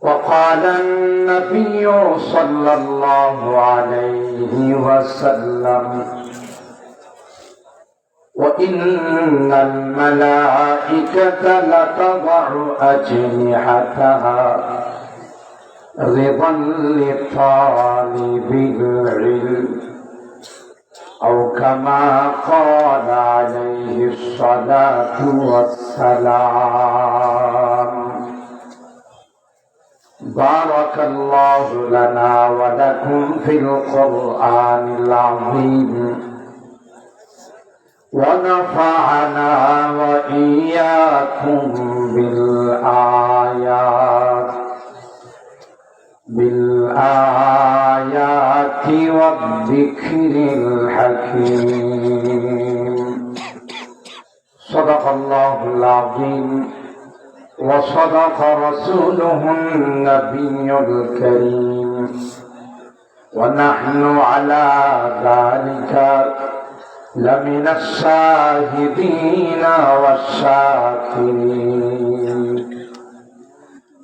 وقال النبي صلى الله عليه وسلم وإن الملائكة لتضع أجنحتها رضا لطالب العلم أو كما قال عليه الصلاة والسلام. بارك الله لنا ولكم في القرآن العظيم. ونفعنا وإياكم بالآيات بالآيات والذكر الحكيم. صدق الله العظيم. وصدق رسوله النبي الكريم ونحن على ذلك لمن الشاهدين والشاكرين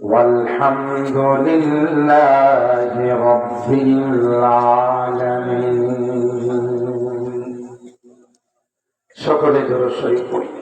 والحمد لله رب العالمين সকলে দরশই পড়ি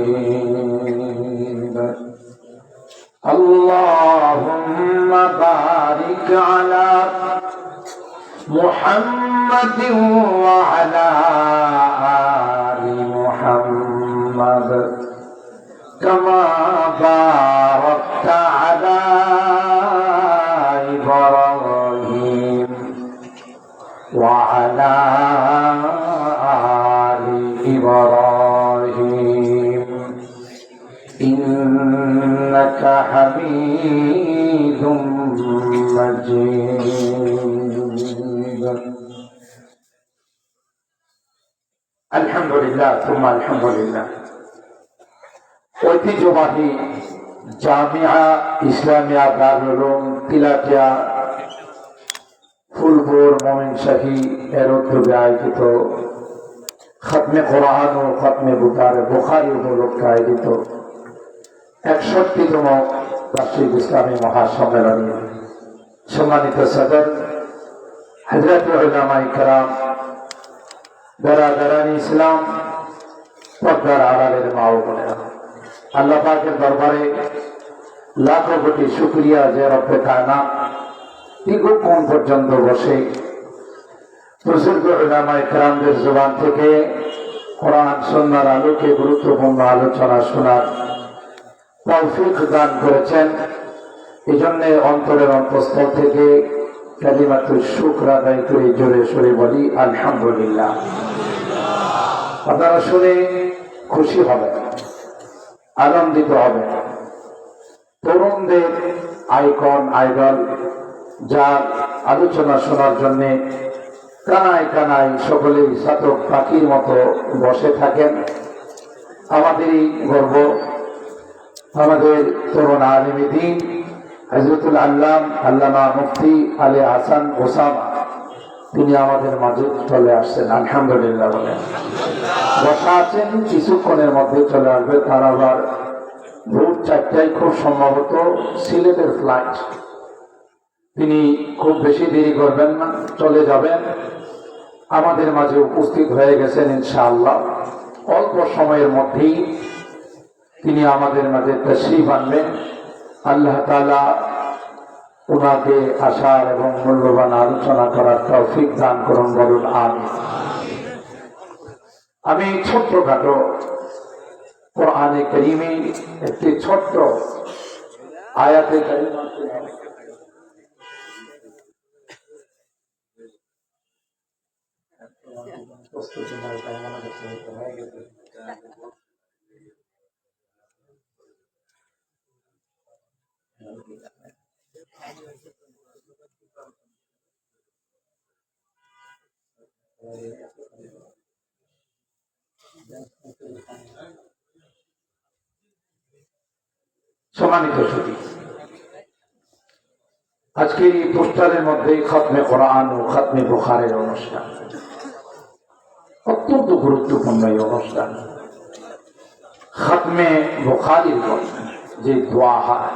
مجيد اللهم بارك على محمد وعلى آل محمد كما باركت إنك حميد مجيد الحمد لله ثم الحمد لله ঐতিহ্যবাহী জামিয়া ইসলামিয়া দারুল তিলাটিয়া ফুলপুর মমিন শাহী এর উদ্যোগে আয়োজিত খতমে কোরআন ও খতমে বুকার বুখারি উপলক্ষে আয়োজিত একষট্টিতম বার্ষিক ইসলামী মহাসম্মেলনে। সম্মানিত সদর হজরত উলামাই কারাম বেড়াদারানি ইসলাম, পদ্মার আড়ালের মা ও বোনেরা। আল্লাহ দরবারে লাখো কোটি শুক্রিয়া যে রব্বে কায়না দীর্ঘক্ষণ পর্যন্ত বসে বুজুর্গ উলামায়ে কেরামদের জবান থেকে কোরআন সন্ন্যার আলোকে গুরুত্বপূর্ণ আলোচনা শোনার তৌফিক দান করেছেন। এই জন্য অন্তরের অন্তঃস্থল থেকে কালিমাতুল শুক্র আদায় করে জোরে সরে বলি, আলহামদুলিল্লাহ। আপনারা শুনে খুশি হবেন, আনন্দিত হবে তরুণদের আইকন, আইডল, যার আলোচনা শোনার জন্যে কানায় কানায় সকলেই ছাত্রক পাখির মতো বসে থাকেন। আমাদেরই গর্ব। আমাদের তরুণ আলিমী দিন, হজরতুল আল্লাম, আল্লামা মুফতি আলী হাসান ওসামা, তিনি আমাদের মাঝে চলে আসছেন, আলহামদুলিল্লাহ বলে বসা আছেন, কিছুক্ষণের মধ্যে চলে আসবে, তার আবার ভোর চারটায় খুব সম্ভবত সিলেটের ফ্লাইট তিনি খুব বেশি দেরি করবেন না, চলে যাবেন। আমাদের মাঝে উপস্থিত হয়ে গেছেন, ইনশাআল্লাহ। অল্প সময়ের মধ্যেই তিনি আমাদের মাঝে তশরিফ আনবেন আল্লাহ তালা ওনাকে আসার এবং মূল্যবান আলোচনা করার তৌফিক দান করুন, বলুন আমি আমি ছোট্টখাটো কোরআনে করিমে একটি ছোট্ট আয়াতে কারিমা সম্মানিত সুদী আজকের এই পোস্টারের মধ্যে খতমে কোরআন ও খতমে বোখারের অনুষ্ঠান অত্যন্ত গুরুত্বপূর্ণ এই অনুষ্ঠান খতমে বোখারির যে দোয়া হয়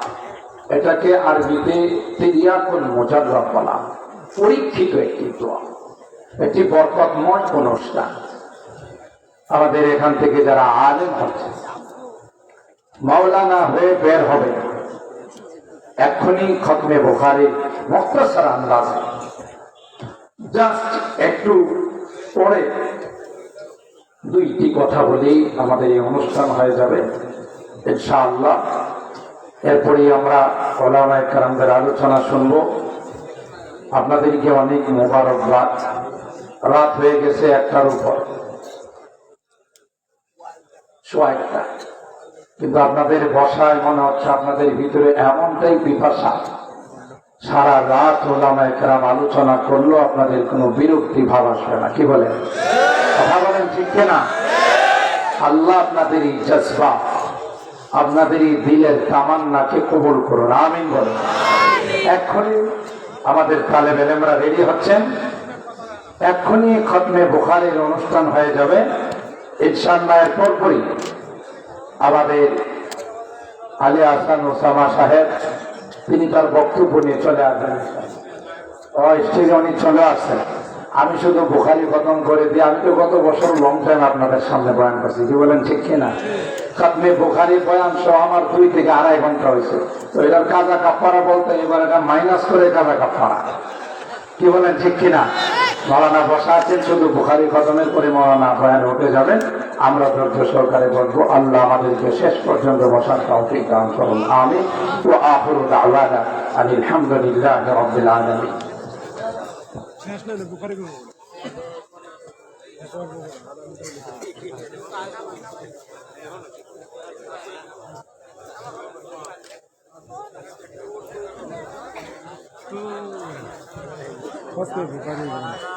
এটাকে আরবিতে তিরিয়াকুল বলা পরীক্ষিত একটি দোয়া। একটি বরকতময় অনুষ্ঠান। আমাদের এখান থেকে যারা আলেম হচ্ছে, মাওলানা হয়ে বের হবে এক্ষুনি খতমে বোখারে মক্তসার আন্দাজ। জাস্ট একটু পরে দুইটি কথা বলেই আমাদের এই অনুষ্ঠান হয়ে যাবে। ইনশাআল্লাহ এরপরেই আমরা ওলামায় কারামদের আলোচনা শুনব। আপনাদেরকে অনেক মোবারক রাত। রাত হয়ে গেছে একটার উপর। একটা। কিন্তু আপনাদের বসায় মনে হচ্ছে আপনাদের ভিতরে এমনটাই পিপাসা। সারা রাত ওলামায় কেরাম আলোচনা করলেও আপনাদের কোনো বিরক্তি ভাব আসবে না। কি বলেন? কথা বলেন ঠিক না আল্লাহ আপনাদের এই জজবা আপনাদের এই দিলের তামান্নাকে কবুল করুন, আমিন বলুন। এক্ষুনি আমাদের তালে বেলেমরা রেডি হচ্ছেন। এক্ষুনি খতমে বুখারের অনুষ্ঠান হয়ে যাবে। ইনশাল্লাহ এর পরপরই আমাদের আলী আসান ওসামা সাহেব, তিনি তার বক্তব্য নিয়ে চলে আসবেন। স্টেজে উনি চলে আসছেন। আমি শুধু বোখারি খতম করে দিই, আমি তো গত বছর লং টাইম আপনাদের সামনে বয়ান করছি। কি বলেন, ঠিক কিনা? খাতমে বোখারি বয়ান সহ আমার দুই থেকে আড়াই ঘণ্টা হয়েছে। তো এটার কাজা কাপ্পারা বলতে এবার এটা মাইনাস করে কাজা কাপ্পারা। কি বলেন ঠিক কিনা? মৌলানা বসা আছেন শুধু বুখারি খতমের পরে মৌলানা বয়ান উঠে যাবেন। আমরা ধৈর্য সরকারে বলব আল্লাহ আমাদেরকে শেষ পর্যন্ত বসার তৌফিক দান করুন। আমি ও আফরু দাওয়ানা আলহামদুলিল্লাহ রাব্বিল আলামিন। শেষ না বুখারি